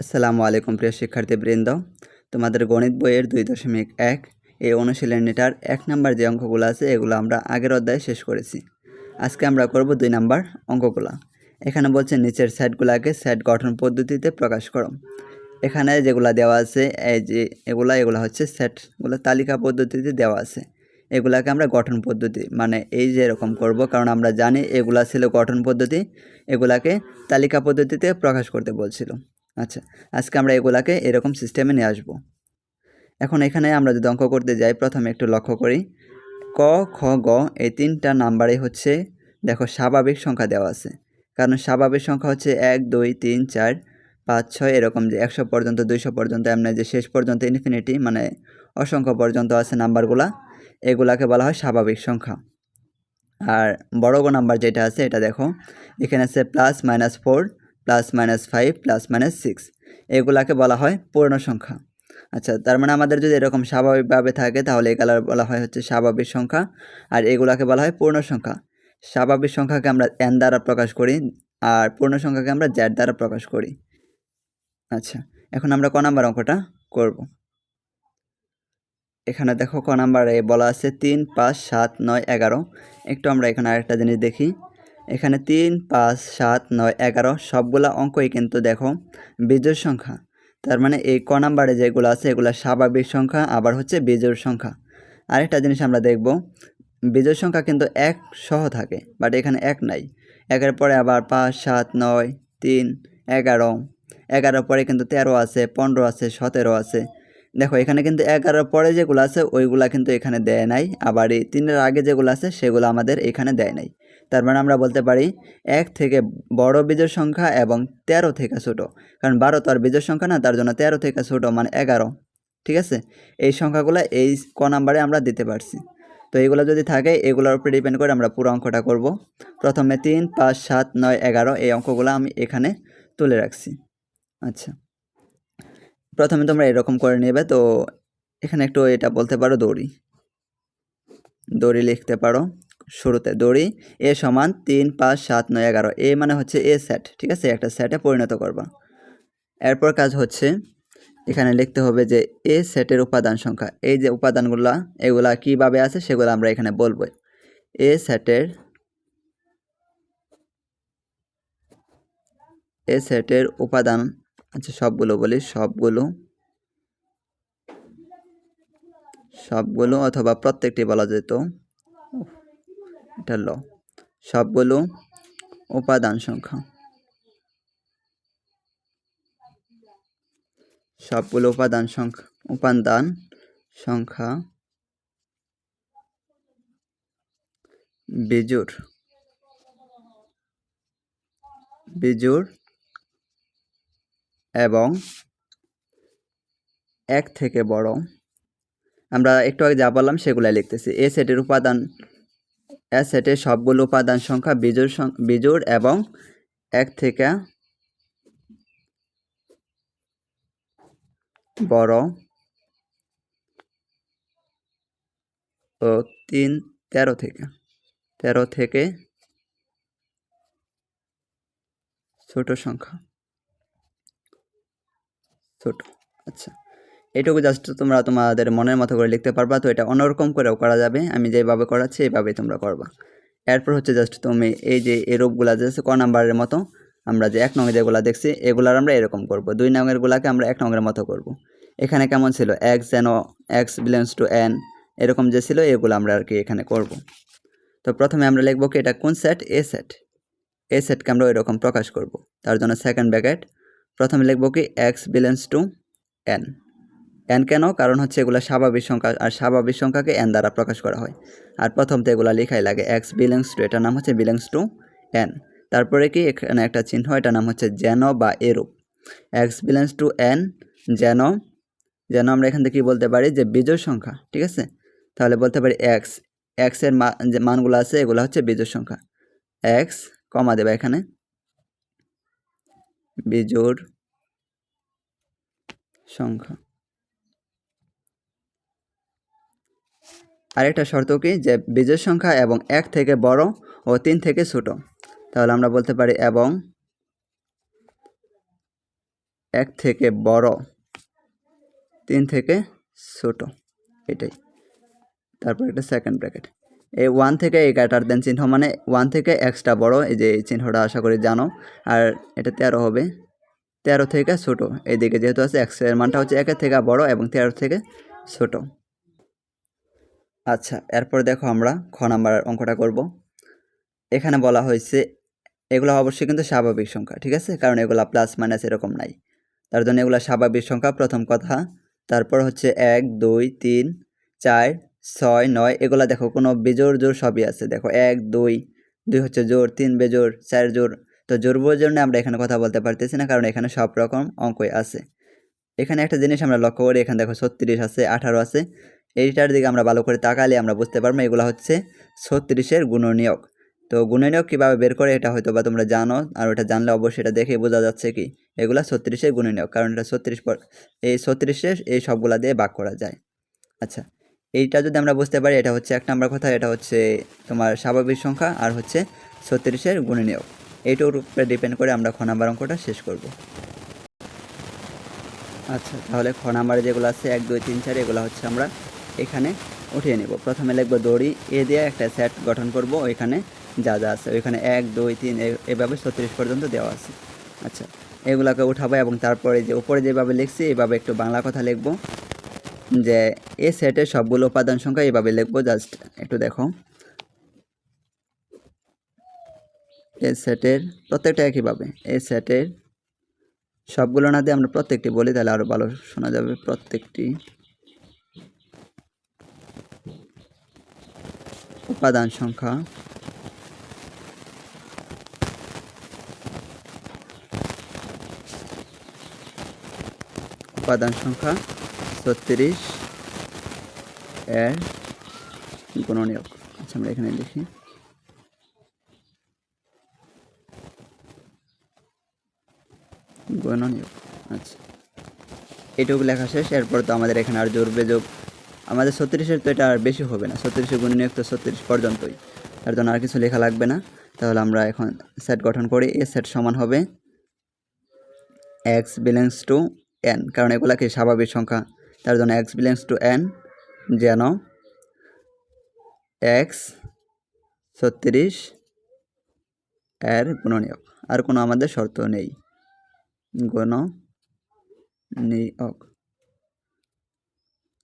আসসালামু আলাইকুম প্রিয় শিক্ষার্থীবৃন্দ। তোমাদের গণিত বইয়ের দুই দশমিক এক এই অনুশীলনীটার এক নাম্বার যে অঙ্কগুলো আছে, এগুলো আমরা আগের অধ্যায়ে শেষ করেছি। আজকে আমরা করব দুই নাম্বার অঙ্কগুলো। এখানে বলছে নিচের সেটগুলোকে সেট গঠন পদ্ধতিতে প্রকাশ করো। এখানে যেগুলো দেওয়া আছে, এই যে এগুলা, এগুলো হচ্ছে সেটগুলো তালিকা পদ্ধতিতে দেওয়া আছে। এগুলাকে আমরা গঠন পদ্ধতি মানে এই যে এরকম করব, কারণ আমরা জানি এগুলা ছিল গঠন পদ্ধতি, এগুলাকে তালিকা পদ্ধতিতে প্রকাশ করতে বলছিল। আচ্ছা আজকে আমরা এগুলাকে এরকম সিস্টেমে নিয়ে আসব। এখন এখানে আমরা যদি অঙ্ক করতে যাই, প্রথমে একটু লক্ষ্য করি। ক, খ, গ, এই তিনটা নাম্বারে হচ্ছে, দেখো স্বাভাবিক সংখ্যা দেওয়া আছে। কারণ স্বাভাবিক সংখ্যা হচ্ছে এক, দুই, তিন, চার, পাঁচ, ছয়, এরকম যে একশো পর্যন্ত, দুইশো পর্যন্ত, এমনি যে শেষ পর্যন্ত ইনফিনিটি মানে অসংখ্য পর্যন্ত আছে নাম্বারগুলা এগুলাকে বলা হয় স্বাভাবিক সংখ্যা। আর বড় গো নাম্বার যেটা আছে, এটা দেখো, এখানে আছে plus minus four plus minus five plus minus six এগুলাকে বলা হয় পূর্ণ সংখ্যা। আচ্ছা তার মানে আমাদের যদি এরকম স্বাভাবিকভাবে থাকে, তাহলে এগুলা বলা হয় হচ্ছে স্বাভাবিক সংখ্যা। আর এগুলাকে বলা হয় পূর্ণ সংখ্যা। স্বাভাবিক সংখ্যাকে আমরা এন দ্বারা প্রকাশ করি, আর পূর্ণ সংখ্যাকে আমরা জ্যাড দ্বারা প্রকাশ করি। আচ্ছা এখন আমরা ক নাম্বার অঙ্কটা করব। এখানে দেখো ক নাম্বারে বলা আছে তিন, পাঁচ, সাত, নয়, এগারো। একটু আমরা এখানে আরেকটা জিনিস দেখি। এখানে তিন, পাঁচ, সাত, নয়, এগারো সবগুলা অঙ্কই কিন্তু দেখো বিজোড় সংখ্যা। তার মানে এই ক নাম্বারে যেগুলো আছে এগুলো স্বাভাবিক সংখ্যা, আবার হচ্ছে বিজোড় সংখ্যা। আরেকটা জিনিস আমরা দেখব, বিজোড় সংখ্যা কিন্তু এক সহ থাকে বাট এখানে এক নাই। একের পরে আবার পাঁচ, সাত, নয়, তিন, এগারো। এগারো পরে কিন্তু তেরো আছে, পনেরো আছে, সতেরো আছে। দেখো এখানে কিন্তু এগারোর পরে যেগুলো আছে ওইগুলা কিন্তু এখানে দেয় নাই, আবার এই তিনের আগে যেগুলো আছে সেগুলো আমাদের এখানে দেয় নাই। তার মানে আমরা বলতে পারি এক থেকে বড় বীজের সংখ্যা এবং তেরো থেকে ছোট। কারণ বারো তো আর বীজের সংখ্যা না, তার জন্য তেরো থেকে ছোট মানে এগারো। ঠিক আছে? এই সংখ্যাগুলো এই ক নাম্বারে আমরা দিতে পারছি। তো এইগুলো যদি থাকে, এগুলোর উপরে ডিপেন্ড করে আমরা পুরো অঙ্কটা করব। প্রথমে তিন, পাঁচ, সাত, নয়, এগারো, এই অঙ্কগুলো আমি এখানে তুলে রাখছি। আচ্ছা। প্রথমে তোমরা এরকম করে নেবে, তো এখানে একটু এটা বলতে পারো, দড়ি। দড়ি লিখতে পারো। শুরুতে দড়ি, এ সমান তিন, পাঁচ, সাত, নয়, এগারো। এ মানে হচ্ছে এ সেট ঠিক আছে? একটা সেটে পরিণত করবা। এরপর কাজ হচ্ছে, এখানে লিখতে হবে যে এ সেটের উপাদান সংখ্যা। এই যে উপাদানগুলো, এগুলা কীভাবে আছে সেগুলো আমরা এখানে বলব। এ সেটের এ সেটের উপাদান আচ্ছা সবগুলো বলি, সবগুলো সবগুলো অথবা প্রত্যেকটি বলা যেত। এটা ল সবগুলো উপাদান সংখ্যা। সবগুলো উপাদান সংখ্যা উপাদান সংখ্যা। বিজুর বিজুর এবং এক থেকে বড়। আমরা একটু আগে যা বললাম সেগুলাই লিখতেছি। এ সেটের উপাদান এ সেটের সবগুলো উপাদান সংখ্যা বিজোড় বিজোড় এবং এক থেকে বড় ও তিন তেরো থেকে তেরো থেকে ছোট সংখ্যা। ছোট আচ্ছা। এটুকু জাস্ট তোমরা তোমাদের মনের মতো করে লিখতে পারবা, তো এটা অন্যরকম করেও করা যাবে। আমি যেভাবে করাচ্ছি এইভাবেই তোমরা করবা। এরপর হচ্ছে জাস্ট তুমি এই যে এই রূপগুলা যে ক নাম্বারের মতো, আমরা যে এক নঙে যেগুলো দেখছি, এগুলার আমরা এরকম করব। দুই নঙের গুলাকে আমরা এক নঙের মতো করব। এখানে কেমন ছিল? এক্স যেন এক্স বিলংস টু এন এরকম যে ছিল, এগুলো আমরা আর কি এখানে করব। তো প্রথমে আমরা লিখব কি, এটা কোন সেট এ সেট এ সেটকে আমরা এরকম প্রকাশ করব। তার জন্য সেকেন্ড ব্যাকেট প্রথমে লিখব কি x belongs to N N কেন? কারণ হচ্ছে এগুলো স্বাভাবিক সংখ্যা, আর স্বাভাবিক সংখ্যাকে এন দ্বারা প্রকাশ করা হয়। আর প্রথম তো এগুলো লেখাই লাগে এক্স বিলংস টু এটার নাম হচ্ছে বিলংস টু এন তারপরে কি এখানে একটা চিহ্ন, এটার নাম হচ্ছে যেন বা এরূপ। এক্স বিলংস টু এন যেন যেন আমরা এখান থেকে কী বলতে পারি? যে বিজোড় সংখ্যা, ঠিক আছে? তাহলে বলতে পারি এক্স এক্সের যে মানগুলো আছে, এগুলো হচ্ছে বিজোড় সংখ্যা। এক্স কমা দেবে এখানে। বিজোড় সংখ্যা। আরেকটা শর্ত কি? যে বীজের সংখ্যা এবং এক থেকে বড় ও তিন থেকে ছোট। তাহলে আমরা বলতে পারি এবং এক থেকে বড়, তিন থেকে ছোট। এটাই। তারপর একটা সেকেন্ড ব্র্যাকেট এই ওয়ান থেকে এই কাটার দেন চিহ্ন মানে ওয়ান থেকে এক্সট্রা বড়, এই যে চিহ্নটা আশা করি জানো। আর এটা তেরো হবে। তেরো থেকে ছোট। এইদিকে যেহেতু আছে এক্সের মানটা হচ্ছে একের থেকে বড় এবং তেরো থেকে ছোট। আচ্ছা এরপর দেখো আমরা খ নাম্বার অঙ্কটা করব। এখানে বলা হয়েছে, এগুলো অবশ্যই কিন্তু স্বাভাবিক সংখ্যা, ঠিক আছে? কারণ এগুলো প্লাস মাইনাস এরকম নাই। তার জন্য এগুলো স্বাভাবিক সংখ্যা, প্রথম কথা। তারপর হচ্ছে এক, দুই, তিন, চার, ছয়, নয়, এগুলা দেখো কোনো বেজোর জোর সবই আছে। দেখো এক, দুই দুই হচ্ছে জোর তিন বেজোর চার জোর তো জোর জন্য আমরা এখানে কথা বলতে পারতেছি না, কারণ এখানে সব রকম অঙ্কই আছে। এখানে একটা জিনিস আমরা লক্ষ্য করি, এখানে দেখো ছত্রিশ আছে, আঠারো আছে। এইটার দিকে আমরা ভালো করে তাকালে আমরা বুঝতে পারব এগুলো হচ্ছে ছত্রিশের গুণনীয়ক। তো গুণনীয়ক কীভাবে বের করে এটা হয়তো বা তোমরা জানো, আর ওটা জানলে অবশ্যই এটা দেখে বোঝা যাচ্ছে কি এগুলা ছত্রিশের গুণনীয়ক, কারণ এটা ছত্রিশ পর, এই ছত্রিশে এই সবগুলা দিয়ে ভাগ করা যায়। আচ্ছা এইটা যদি আমরা বুঝতে পারি, এটা হচ্ছে এক নম্বর কথা, এটা হচ্ছে তোমার স্বাভাবিক সংখ্যা, আর হচ্ছে ছত্রিশের গুণনীয়ক। এইটার উপরে ডিপেন্ড করে আমরা খ নাম্বার অঙ্কটা শেষ করব। আচ্ছা তাহলে খ নাম্বারে যেগুলো আছে, এক, দুই, তিন, চার, এগুলো হচ্ছে আমরা এখানে উঠিয়ে নেব। প্রথমে লিখব দড়ি, এ দিয়ে একটা সেট গঠন করব। ওইখানে যা যা আছে, ওইখানে এক, দুই, তিন এভাবে ছত্রিশ পর্যন্ত দেওয়া আছে। আচ্ছা এগুলোকে উঠাবো এবং তারপরে যে উপরে যেভাবে লিখছি, এভাবে একটু বাংলা কথা লিখব। যে এ সেটের সবগুলো উপাদান সংখ্যা এইভাবে লিখব জাস্ট একটু দেখো। এ সেটের প্রত্যেকটা একইভাবে। এ সেটের সবগুলো না দিয়ে আমরা প্রত্যেকটি বলি, তাহলে আরও ভালো শোনা যাবে প্রত্যেকটি। উপাদান সংখ্যা। উপাদান সংখ্যা ছত্রিশ, এর গুণনীয়ক। আচ্ছা আমরা এখানে লিখি। গুণনীয়ক আচ্ছা। এটুকু লেখা শেষ, এরপর তো আমাদের এখানে আর জোর বেযোগ আমাদের ছত্রিশের তো এটা আর বেশি হবে না। ছত্রিশে ছত্রিশের গুণনীয়ক তো ছত্রিশ পর্যন্তই। তার জন্য আর কিছু লেখা লাগবে না। তাহলে আমরা এখন সেট গঠন করি। এ সেট সমান হবে এক্স বিলংস টু এন কারণ এগুলা কি স্বাভাবিক সংখ্যা। তার জন্য এক্স বিলংস টু এন যেন এক্স ছত্রিশ এর গুণনীয়ক। আর কোনো আমাদের শর্ত নেই। গুণ নিয়োগ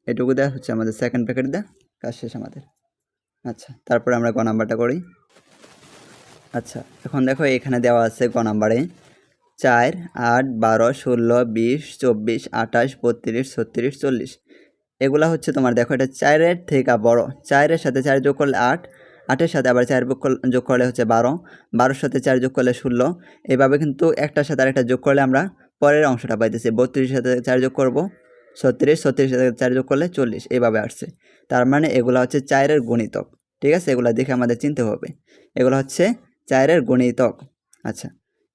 এটুকু দেওয়া হচ্ছে আমাদের সেকেন্ড প্যাকেট দেয়া, কাজ শেষ আমাদের। আচ্ছা তারপরে আমরা গ নাম্বারটা করি। আচ্ছা এখন দেখো এখানে দেওয়া আছে গ নাম্বারে চার, আট, বারো, ষোলো, বিশ, চব্বিশ, আঠাশ, বত্রিশ, ছত্রিশ, চল্লিশ। এগুলা হচ্ছে তোমার দেখো এটা চারের থেকে বড়। চারের সাথে চার যোগ করলে আট, আটের সাথে আবার চার যোগ করলে- যোগ করলে হচ্ছে বারো, বারোর সাথে চার যোগ করলে ষোলো। এভাবে কিন্তু একটার সাথে আরেকটা যোগ করলে আমরা পরের অংশটা পাইতেছি। বত্রিশের সাথে চার যোগ করব ছত্রিশ ছত্রিশের সাথে চার যোগ করলে চল্লিশ এইভাবে আসছে। তার মানে এগুলো হচ্ছে চারের গণিতক। ঠিক আছে? এগুলো দেখে আমাদের চিনতে হবে। এগুলো হচ্ছে চারের গণিতক। আচ্ছা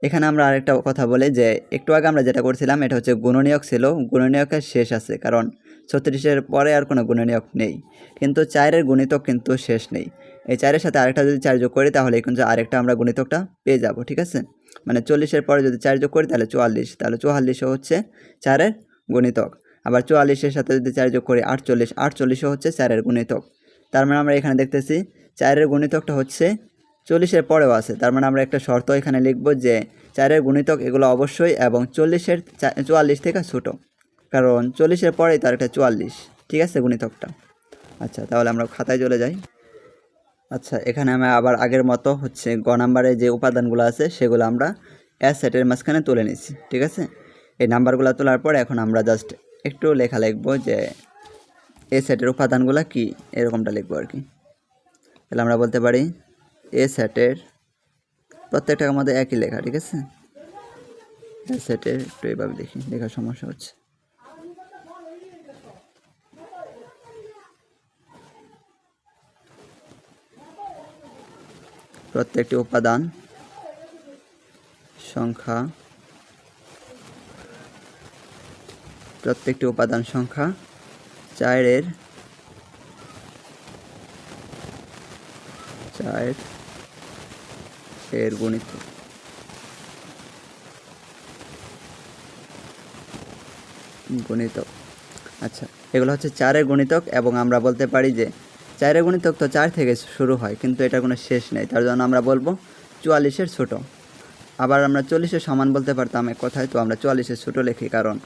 এখানে আমরা আরেকটা কথা বলি যে, একটু আগে আমরা যেটা করছিলাম, এটা হচ্ছে গুণনীয়ক ছিল। গুণনীয়কের শেষ আছে, কারণ ছত্রিশের পরে আর কোনো গুণনীয়ক নেই। কিন্তু চারের গুণিতক কিন্তু শেষ নেই। এই চারের সাথে আরেকটা যদি চার যোগ করি, তাহলে কিন্তু আরেকটা আমরা গুণিতকটা পেয়ে যাব। ঠিক আছে? মানে চল্লিশের পরে যদি চার যোগ করি, তাহলে চুয়াল্লিশ। তাহলে চুয়াল্লিশও হচ্ছে চারের গুণিতক। আবার চুয়াল্লিশের সাথে যদি চার যোগ করি আটচল্লিশ, আটচল্লিশও হচ্ছে চারের গুণিতক। তার মানে আমরা এখানে দেখতেছি চারের গুণিতকটা হচ্ছে চল্লিশের পরেও আছে। তার মানে আমরা একটা শর্ত এখানে লিখব যে চারের গুণিতক এগুলো অবশ্যই এবং চল্লিশের চুয়াল্লিশ থেকে ছোটো। কারণ চল্লিশের পরেই তার একটা চুয়াল্লিশ। ঠিক আছে গুণিতকটা? আচ্ছা তাহলে আমরা খাতায় চলে যাই। আচ্ছা এখানে আমি আবার আগের মতো হচ্ছে গ নাম্বারে যে উপাদানগুলো আছে সেগুলো আমরা এস সেটের মাঝখানে তুলে নিচ্ছি। ঠিক আছে? এই নাম্বারগুলো তোলার পর এখন আমরা জাস্ট একটু লেখা লিখব যে, এ সেটের উপাদানগুলো কি? এরকমটা লিখব আর কি। তাহলে আমরা বলতে পারি, এ সেটের প্রত্যেকটার মধ্যে একই লেখা, ঠিক আছে? এ সেটের একটু এইভাবে লিখি লেখার সমস্যা হচ্ছে। প্রত্যেকটি উপাদান, সংখ্যা প্রত্যেকটি উপাদান সংখ্যা চারের চার এর গণিত। গুণিতক আচ্ছা এগুলো হচ্ছে চারের গুণিতক এবং আমরা বলতে পারি যে চারের গুণিতক তো চার থেকে শুরু হয়, কিন্তু এটার কোনো শেষ নেই। তার জন্য আমরা বলব চুয়াল্লিশের ছোট। আবার আমরা চল্লিশের সমান বলতে পারতাম এক কথায়, তো আমরা চুয়াল্লিশের ছোট লিখি, কারণ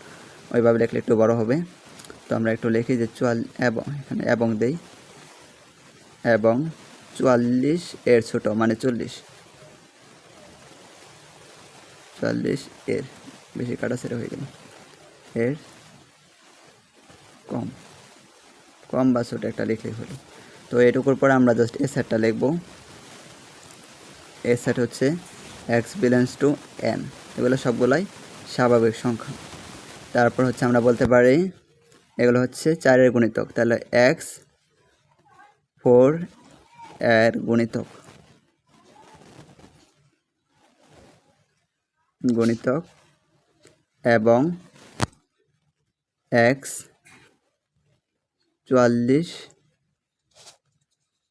ওইভাবে লিখলে একটু বড় হবে। তো আমরা একটু লিখি যে চুয়াল এবং, এখানে এবং দেই। এবং চুয়াল্লিশ এর ছোট মানে চল্লিশ। চুয়াল্লিশ এর, বেশি কাটাছেড়ে হয়ে গেল। এর কম। কম বা ছোটো একটা লিখলেই হলো। তো এটুকুর পরে আমরা জাস্ট এ সেটটা লিখব। এ সেট হচ্ছে এক্স বিলেন্স টু এন এগুলো সবগুলাই স্বাভাবিক সংখ্যা। তারপর হচ্ছে আমরা বলতে পারি, এগুলো হচ্ছে চারের গুণিতক। তাহলে এক্স ফোর এর গুণিতক। গুণিতক এবং এক্স চুয়াল্লিশ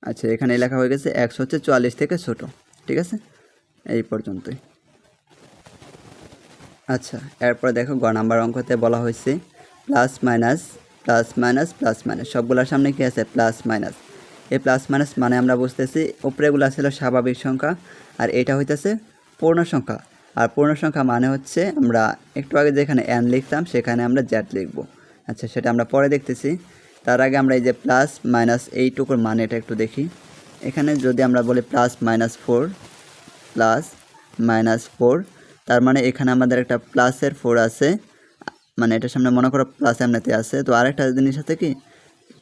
আচ্ছা এখানে লেখা হয়ে গেছে এক্স হচ্ছে চুয়াল্লিশ থেকে ছোট, ঠিক আছে? এই পর্যন্তই। আচ্ছা এরপর দেখো গ নাম্বার অঙ্কতে বলা হয়েছে plus minus plus minus plus minus সবগুলোর সামনে কী আছে? প্লাস মাইনাস এই প্লাস মাইনাস মানে আমরা বুঝতেছি উপরেগুলো ছিল স্বাভাবিক সংখ্যা আর এটা হইতেছে পূর্ণ সংখ্যা। আর পূর্ণ সংখ্যা মানে হচ্ছে আমরা একটু আগে যেখানে এন লিখতাম সেখানে আমরা জ্যাট লিখব। আচ্ছা সেটা আমরা পরে দেখতেছি। তার আগে আমরা এই যে প্লাস মাইনাস এইটুকুর মানে এটা একটু দেখি। এখানে যদি আমরা বলি plus minus four plus minus four তার মানে এখানে আমাদের একটা প্লাসের ফোর আছে। মানে এটার সামনে মনে করো প্লাস এমনিতে আছে। তো আরেকটা জিনিস আছে কি?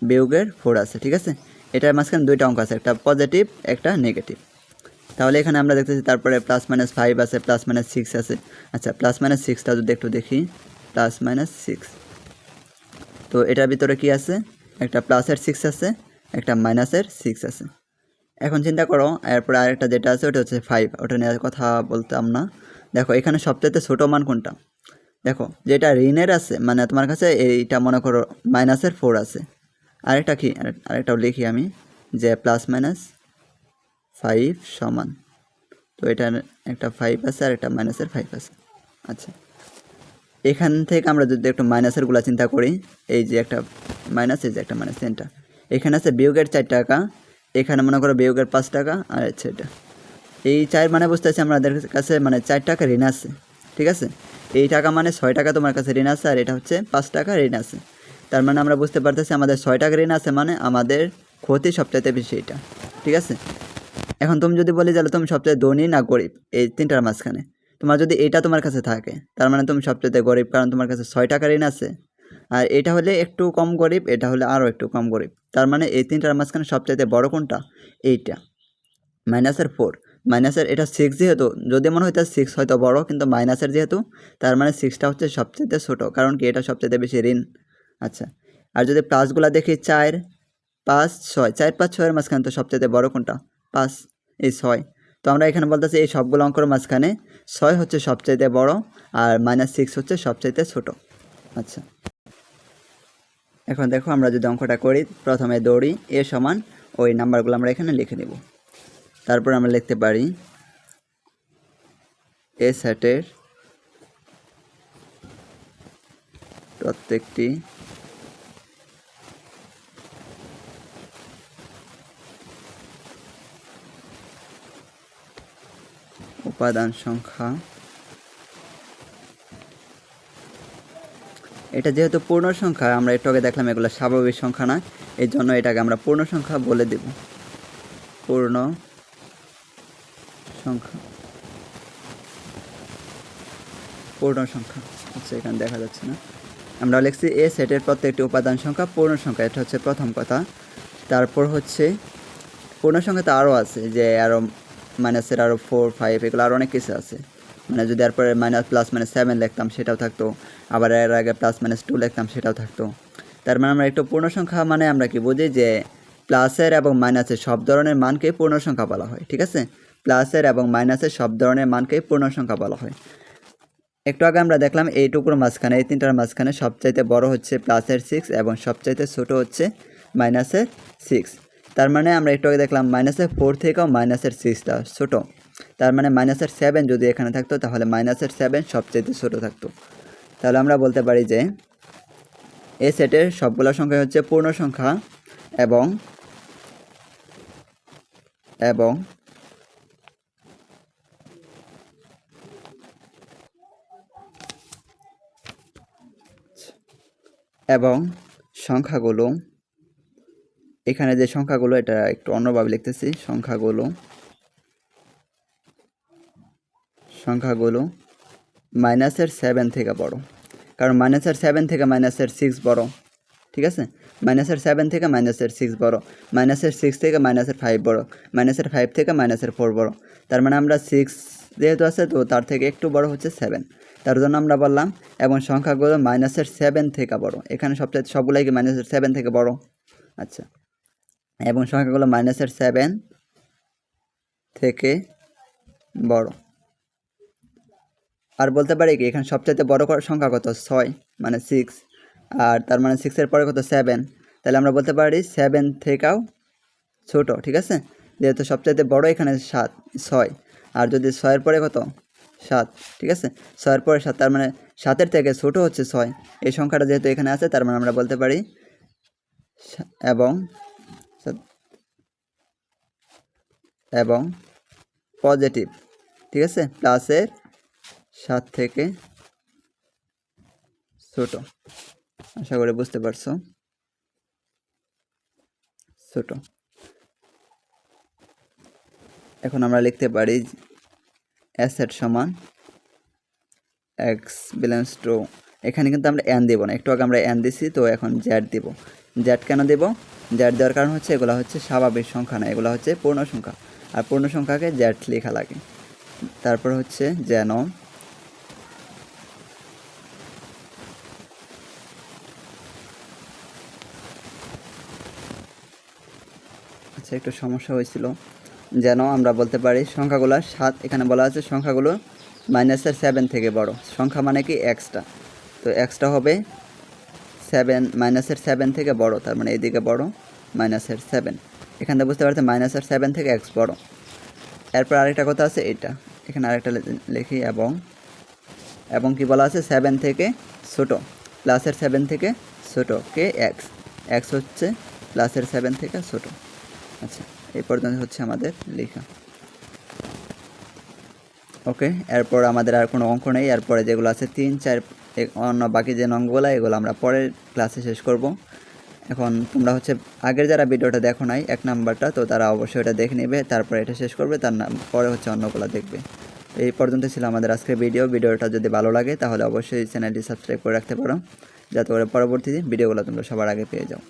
বিয়োগের ফোর আছে, ঠিক আছে? এটার মাঝখানে দুইটা অঙ্ক আছে, একটা পজিটিভ একটা নেগেটিভ তাহলে এখানে আমরা দেখতেছি তারপরে প্লাস মাইনাস ফাইভ আছে প্লাস মাইনাস সিক্স আছে। আচ্ছা প্লাস মাইনাস সিক্সটা যদি একটু দেখি প্লাস মাইনাস সিক্স তো এটার ভিতরে কি আছে? একটা প্লাসের সিক্স আছে, একটা মাইনাসের সিক্স আছে। এখন চিন্তা করো, এরপরে আরেকটা যেটা আছে, ওটা হচ্ছে ফাইভ ওটা নিয়ে কথা বলতাম না। দেখো, এখানে সবচেয়ে ছোটো মান কোনটা? দেখো, যেটা ঋণের আছে মানে তোমার কাছে এইটা মনে করো মাইনাসের ফোর আছে। আরেকটা কি? আরেক- আরেকটাও লিখি আমি, যে প্লাস মাইনাস ফাইভ সমান। তো এটার একটা ফাইভ আছে আর একটা মাইনাসের ফাইভ আছে। আচ্ছা। এখান থেকে আমরা যদি একটু মাইনাসেরগুলো চিন্তা করি, এই যে একটা মাইনাস এই যে একটা মাইনাস তিনটা। এখানে আছে বিয়োগের চার টাকা, এখানে মনে করো বিয়োগের পাঁচ টাকা, আর হচ্ছে এটা এই চার মানে বুঝতে পারছি আমাদের কাছে মানে চার টাকা ঋণ আছে, ঠিক আছে? এই টাকা মানে ছয় টাকা তোমার কাছে ঋণ আছে, আর এটা হচ্ছে পাঁচ টাকা ঋণ আছে। তার মানে আমরা বুঝতে পারতেছি আমাদের ছয় টাকা ঋণ আছে মানে আমাদের ক্ষতি সবচাইতে বেশি এটা, ঠিক আছে? এখন তুমি যদি বলি তাহলে তুমি সবচেয়ে ধনী না গরিব, এই তিনটার মাঝখানে, তোমার যদি এটা তোমার কাছে থাকে, তার মানে তুমি সবচেয়ে গরিব, কারণ তোমার কাছে ছয় টাকা ঋণ আছে, আর এটা হলে একটু কম গরিব, এটা হলে আরও একটু কম গরিব। তার মানে এই তিনটার মাঝখানে সবচাইতে বড় কোনটা? এইটা। মাইনাসের ফোর মাইনাসের এটা সিক্স যেহেতু, যদি মনে হয় তার সিক্স হয়তো বড়, কিন্তু মাইনাসের যেহেতু, তার মানে সিক্সটা হচ্ছে সবচেয়ে ছোটো, কারণ কি এটা সবচেয়ে বেশি ঋণ। আচ্ছা আর যদি প্লাসগুলা দেখি, চার, পাঁচ, ছয়, চার, পাঁচ, ছয়ের মাঝখানে তো সবচেয়ে বড় কোনটা? পাঁচ, এই ছয়। তো আমরা এখানে বলতেছি এই সবগুলো অঙ্কর মাঝখানে ছয় হচ্ছে সবচাইতে বড় আর মাইনাস সিক্স হচ্ছে সবচাইতে ছোট। আচ্ছা এখন দেখো আমরা যদি অঙ্কটা করি, প্রথমে দৌড়ি এ সমান, ওই নাম্বারগুলো আমরা এখানে লিখে নেব। তারপর আমরা লিখতে পারি এ সেটের প্রত্যেকটি উপাদান সংখ্যা। এটা যেহেতু পূর্ণ সংখ্যা, আমরা একটু আগে দেখলাম এগুলো স্বাভাবিক সংখ্যা না এই জন্য এটাকে আমরা পূর্ণ সংখ্যা বলে দেব। পূর্ণ সংখ্যা। পূর্ণ সংখ্যা। আচ্ছা এখানে দেখা যাচ্ছে না। আমরা লিখছি এ সেটের প্রত্যেকটি উপাদান সংখ্যা পূর্ণ সংখ্যা। এটা হচ্ছে প্রথম কথা। তারপর হচ্ছে পূর্ণ সংখ্যা তো আরও আছে, যে আরও মাইনাসের আরও ফোর ফাইভ এগুলো আরও অনেক কিছু আছে। মানে যদি এরপরে মাইনাস প্লাস মাইনাস সেভেন লিখতাম, সেটাও থাকতো। আবার এর আগে প্লাস মাইনাস টু লিখতাম, সেটাও থাকতো। তার মানে আমরা একটু পূর্ণ সংখ্যা মানে আমরা কি বুঝি যে প্লাসের এবং মাইনাসের সব ধরনের মানকে পূর্ণ সংখ্যা বলা হয়, ঠিক আছে? প্লাসের এবং মাইনাসের সব ধরনের মানকে পূর্ণ সংখ্যা বলা হয়। একটু আগে আমরা দেখলাম এই এইটুকুর মাঝখানে, এই তিনটার মাঝখানে সবচাইতে বড় হচ্ছে প্লাসের সিক্স এবং সবচাইতে ছোট হচ্ছে মাইনাসের সিক্স তার মানে আমরা একটু আগে দেখলাম মাইনাসের ফোর থেকেও মাইনাসের সিক্সটা ছোট। তার মানে মাইনাসের সেভেন যদি এখানে থাকতো, তাহলে মাইনাসের সেভেন সবচাইতে ছোট থাকতো। তাহলে আমরা বলতে পারি যে এ সেটের সবগুলো সংখ্যা হচ্ছে পূর্ণ সংখ্যা এবং এবং এবং সংখ্যাগুলো, এখানে যে সংখ্যাগুলো, এটা একটু অন্যভাবে লিখতেছি। সংখ্যাগুলো সংখ্যাগুলো মাইনাসের সেভেন থেকে বড়। কারণ মাইনাসের সেভেন থেকে মাইনাসের সিক্স বড়, ঠিক আছে? মাইনাসের সেভেন থেকে মাইনাসের সিক্স বড়, মাইনাসের সিক্স থেকে মাইনাসের ফাইভ বড়, মাইনাসের ফাইভ থেকে মাইনাসের ফোর বড়। তার মানে আমরা সিক্স যেহেতু আছে, তো তার থেকে একটু বড় হচ্ছে সেভেন তার জন্য আমরা বললাম, এবং সংখ্যাগুলো মাইনাসের সেভেন থেকে বড়। এখানে সবচেয়ে, সবগুলাই কি মাইনাসের সেভেন থেকে বড়? আচ্ছা। এবং সংখ্যাগুলো মাইনাসের সেভেন থেকে বড়। আর বলতে পারি কি, এখানে সবচাইতে বড় সংখ্যা কত? ছয় মানে সিক্স আর তার মানে সিক্সের পরে কত? সেভেন তাহলে আমরা বলতে পারি সেভেন থেকেও ছোট, ঠিক আছে? যেহেতু সবচাইতে বড় এখানে সাত, ছয়। আর যদি ছয়ের পরে কত? সাত, ঠিক আছে? ছয়ের পরে সাত, তার মানে সাতের থেকে ছোট হচ্ছে ছয়। এই সংখ্যাটা যেহেতু এখানে আছে, তার মানে আমরা বলতে পারি এবং এবং পজিটিভ ঠিক আছে? প্লাসের সাত থেকে ছোট। আশা করি বুঝতে পারছ? ছোট। এখন আমরা লিখতে পারি অ্যাসেট সমান এক্স ব্যালেন্স টু এখানে কিন্তু আমরা এন দেবো না। একটু আগে আমরা এন দিছি, তো এখন জ্যাড দিব। জ্যাড কেন দেব? জ্যাড দেওয়ার কারণ হচ্ছে, এগুলো হচ্ছে স্বাভাবিক সংখ্যা না, এগুলো হচ্ছে পূর্ণ সংখ্যা। আর পূর্ণ সংখ্যাকে জ্যাড লেখা লাগে। তারপর হচ্ছে যেন আচ্ছা একটু সমস্যা হয়েছিল। যেন আমরা বলতে পারি সংখ্যাগুলো সাত, এখানে বলা আছে সংখ্যাগুলো মাইনাসের সেভেন থেকে বড়। সংখ্যা মানে কি এক্সটা তো এক্সটা হবে সেভেন মাইনাসের সেভেন থেকে বড়, তার মানে এদিকে বড় মাইনাসের সেভেন এখান বুঝতে পারছে মাইনাসের সেভেন থেকে এক্স বড়। এরপর আরেকটা কথা আছে এটা। এখানে আরেকটা লিখি এবং এবং কি বলা আছে? সেভেন থেকে ছোটো। প্লাসের সেভেন থেকে ছোটো, কে এক্স এক্স হচ্ছে প্লাসের সেভেন থেকে ছোটো। আচ্ছা। এই পর্যন্ত হচ্ছে আমাদের লেখা। ওকে, এরপর আমাদের আর কোনো অঙ্ক নেই। এরপরে যেগুলো আছে তিন, চার অন্য বাকি যে অঙ্কগুলো, এগুলো আমরা পরের ক্লাসে শেষ করব। এখন তোমরা হচ্ছে আগের যারা ভিডিওটা দেখো নাই, এক নাম্বারটা, তো তারা অবশ্যই এটা দেখে নেবে, তারপরে এটা শেষ করবে, তার পরে হচ্ছে অন্যগুলো দেখবে। এই পর্যন্ত ছিল আমাদের আজকের ভিডিও ভিডিওটা যদি ভালো লাগে, তাহলে অবশ্যই চ্যানেলটি সাবস্ক্রাইব করে রাখতে পারো। যাতে করে পরবর্তী ভিডিওগুলো তোমরা সবার আগে পেয়ে যাও।